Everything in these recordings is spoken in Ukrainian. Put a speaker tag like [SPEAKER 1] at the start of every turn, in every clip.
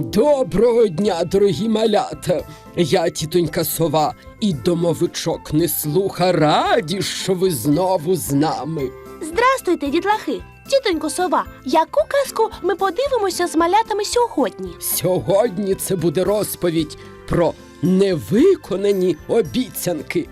[SPEAKER 1] Доброго дня, дорогі малята. Я тітонька сова і домовичок не слуха раді, що ви знову з нами.
[SPEAKER 2] Здрастуйте, дітлахи! Тітонько сова, яку казку ми подивимося з малятами сьогодні?
[SPEAKER 1] Сьогодні це буде розповідь про невиконані обіцянки.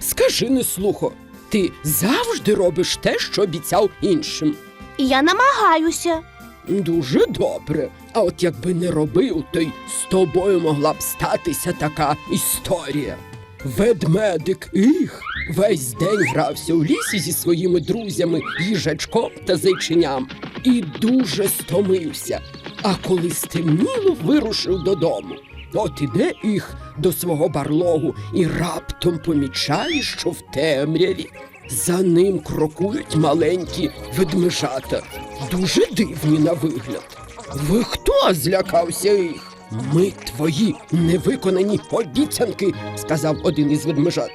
[SPEAKER 1] Скажи, не слухо, ти завжди робиш те, що обіцяв іншим.
[SPEAKER 2] І я намагаюся.
[SPEAKER 1] Дуже добре. А от якби не робив, то й з тобою могла б статися така історія. Ведмедик їх весь день грався у лісі зі своїми друзями, їжачком та зайченям, і дуже стомився. А коли стемніло, вирушив додому. От іде їх до свого барлогу і раптом помічає, що в темряві за ним крокують маленькі ведмежата, дуже дивні на вигляд. Ви хто злякався їх? Ми твої невиконані обіцянки, сказав один із ведмежат.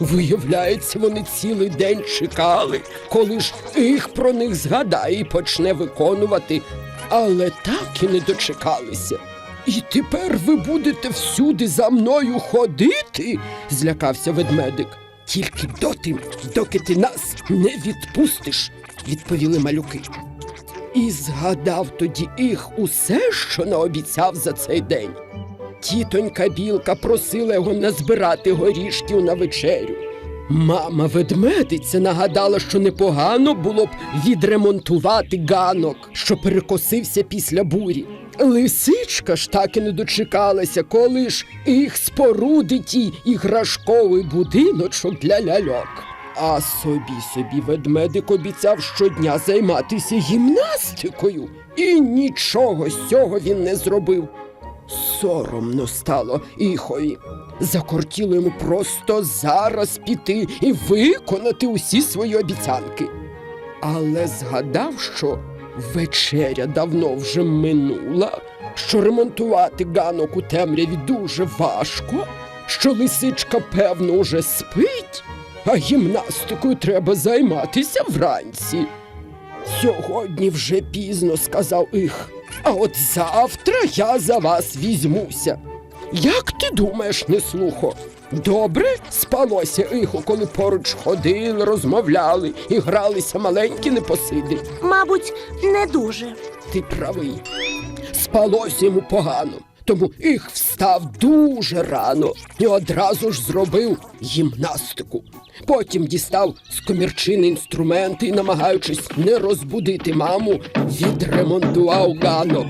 [SPEAKER 1] Виявляється, вони цілий день чекали, коли ж їх про них згадає і почне виконувати, але так і не дочекалися. І тепер ви будете всюди за мною ходити, злякався ведмедик. Тільки доти, доки ти нас не відпустиш, відповіли малюки. І згадав тоді їх усе, що наобіцяв за цей день. Тітонька білка просила його назбирати горішків на вечерю. Мама ведмедиця нагадала, що непогано було б відремонтувати ганок, що перекосився після бурі. Лисичка ж так і не дочекалася, коли ж їх спорудить їй іграшковий будиночок для ляльок. А собі собі ведмедик обіцяв щодня займатися гімнастикою, і нічого з цього він не зробив. Соромно стало Іхові. Закортіло йому просто зараз піти і виконати усі свої обіцянки. Але згадав, що вечеря давно вже минула, що ремонтувати ганок у темряві дуже важко, що лисичка, певно, уже спить, а гімнастикою треба займатися вранці. Сьогодні вже пізно, сказав їх. А от завтра я за вас візьмуся. Як ти думаєш, неслухо? Добре спалося іху, коли поруч ходили, розмовляли і гралися маленькі непосиди.
[SPEAKER 2] Мабуть, не дуже.
[SPEAKER 1] Ти правий. Спалося йому погано. Тому їх встав дуже рано і одразу ж зробив гімнастику. Потім дістав з комірчини інструменти і, намагаючись не розбудити маму, відремонтував ганок.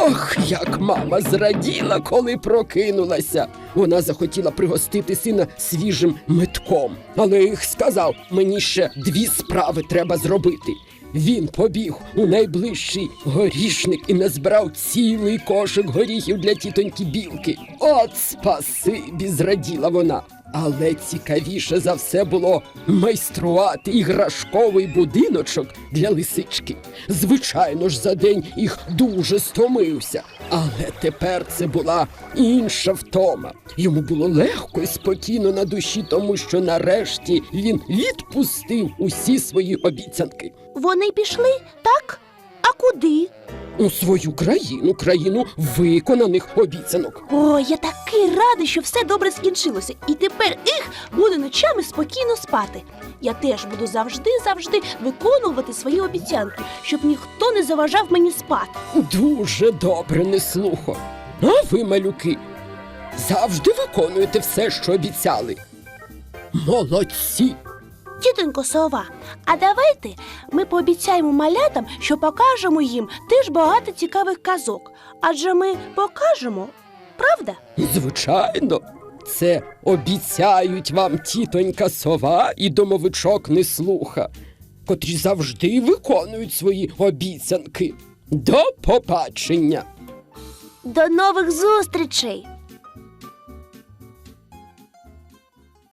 [SPEAKER 1] Ох, як мама зраділа, коли прокинулася. Вона захотіла пригостити сина свіжим метком, але їх сказав, мені ще дві справи треба зробити. Він побіг у найближчий горішник і назбирав цілий кошик горіхів для тітоньки білки. От спасибі, зраділа вона. Але цікавіше за все було майструвати іграшковий будиночок для лисички. Звичайно ж, за день їх дуже стомився. Але тепер це була інша втома. Йому було легко і спокійно на душі, тому що нарешті він відпустив усі свої обіцянки.
[SPEAKER 2] Вони пішли, так? А куди?
[SPEAKER 1] У свою країну, країну виконаних обіцянок.
[SPEAKER 2] О, я такий радий, що все добре скінчилося. І тепер їх буде ночами спокійно спати. Я теж буду завжди-завжди виконувати свої обіцянки, щоб ніхто не заважав мені спати.
[SPEAKER 1] Дуже добре, не слухо. А ви, малюки, завжди виконуєте все, що обіцяли. Молодці!
[SPEAKER 2] Тітонько сова, а давайте ми пообіцяємо малятам, що покажемо їм теж багато цікавих казок. Адже ми покажемо, правда?
[SPEAKER 1] Звичайно, це обіцяють вам тітонька сова і домовичок неслуха, котрі завжди виконують свої обіцянки. До побачення!
[SPEAKER 2] До нових зустрічей!